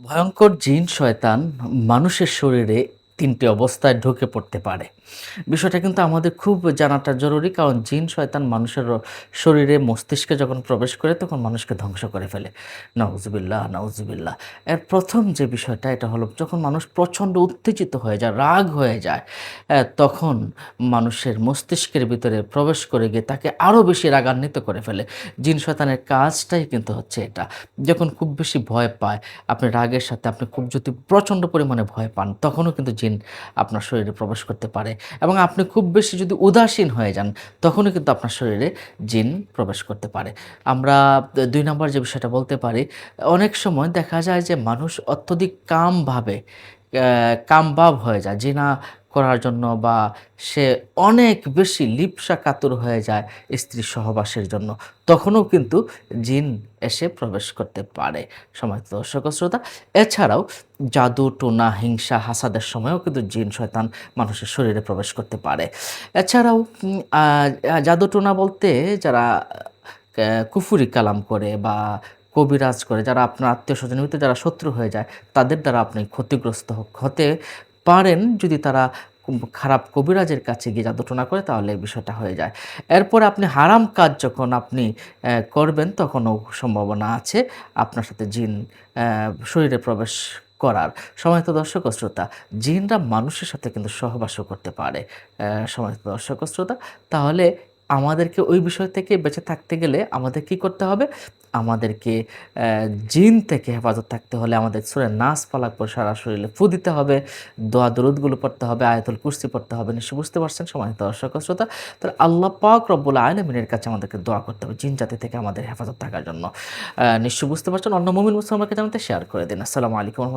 ভয়ঙ্কর জিন শয়তান মানুষের শরীরে তিনটি অবস্থায় ঢুকে পড়তে পারে। বিষয়টা কিন্তু আমাদের খুব জানাটা জরুরি, কারণ জিন শয়তান মানুষের শরীরে মস্তিষ্কে যখন প্রবেশ করে, তখন মানুষকে ধ্বংস করে ফেলে। নাউজুবিল্লাহ নাউজুবিল্লাহ। এর প্রথম যে বিষয়টা, এটা হলো যখন মানুষ প্রচণ্ড উত্তেজিত হয়ে যায়, রাগ হয়ে যায় তখন মানুষের মস্তিষ্কের ভিতরে প্রবেশ করে গিয়ে তাকে আরও বেশি রাগান্বিত করে ফেলে। জিন শয়তানের কাজটাই কিন্তু হচ্ছে এটা। যখন খুব বেশি ভয় পায়, আপনি রাগের সাথে আপনি খুব যদি প্রচণ্ড পরিমাণে ভয় পান, তখনও কিন্তু জিন আপনার শরীরে প্রবেশ করতে পারে এবং আপনি খুব বেশি যদি উদাসীন হয়ে যান, তখনও কিন্তু আপনার শরীরে জিন প্রবেশ করতে পারে। আমরা দুই নম্বর যে বিষয়টা বলতে পারি, অনেক সময় দেখা যায় যে মানুষ অত্যধিক কামভাবে আহ, কামভাব হয়ে যায় জিনা করার জন্য বা সে অনেক বেশি লিপসা কাতুর হয়ে যায় স্ত্রী সহবাসের জন্য। তখনও কিন্তু জিন এসে প্রবেশ করতে পারে। সময় দর্শক শ্রোতা এছাড়াও জাদু টোনা হিংসা হাসাদের সময়ও কিন্তু জিন শয়তান মানুষের শরীরে প্রবেশ করতে পারে। এছাড়াও জাদু টোনা বলতে যারা কুফুরি কালাম করে বা কবিরাজ করে, যারা আপনার আত্মীয় স্বজনের ভিতরে যারা শত্রু হয়ে যায়, তাদের দ্বারা আপনি ক্ষতিগ্রস্ত হতে পারেন যদি তারা খারাপ কবিরাজের কাছে গিয়ে জাদুটনা করে, তাহলে এই বিষয়টা হয়ে যায়। এরপর আপনি হারাম কাজ যখন আপনি করবেন, তখনও সম্ভাবনা আছে আপনার সাথে জিন শরীরে প্রবেশ করার। সময় তো দর্শক শ্রোতা, জিনরা মানুষের সাথে কিন্তু সহবাসও করতে পারে। সময় তো দর্শক শ্রোতা, তাহলে আমাদেরকে ওই বিষয় থেকে বেঁচে থাকতে গেলে আমাদের কি করতে হবে? আমাদেরকে জিন থেকে হেফাজত থাকতে হলে আমাদের সুরে নাচ পালাক পর সারা শরীরে ফু দিতে হবে, দোয়া দরুদগুলো পড়তে হবে, আয়াতুল কুস্তি পড়তে হবে, নিশ্চয় বুঝতে পারছেন সময় দর্শক শ্রোতা? তাহলে আল্লাহ পাক রব্বুল আলমিনের কাছে আমাদেরকে দোয়া করতে হবে জিন জাতি থেকে আমাদের হেফাজত থাকার জন্য। নিশ্চয় বুঝতে পারছেন? অন্য মুমিন মুসলমানকে জানাতে শেয়ার করে দিন। আসসালামু আলাইকুম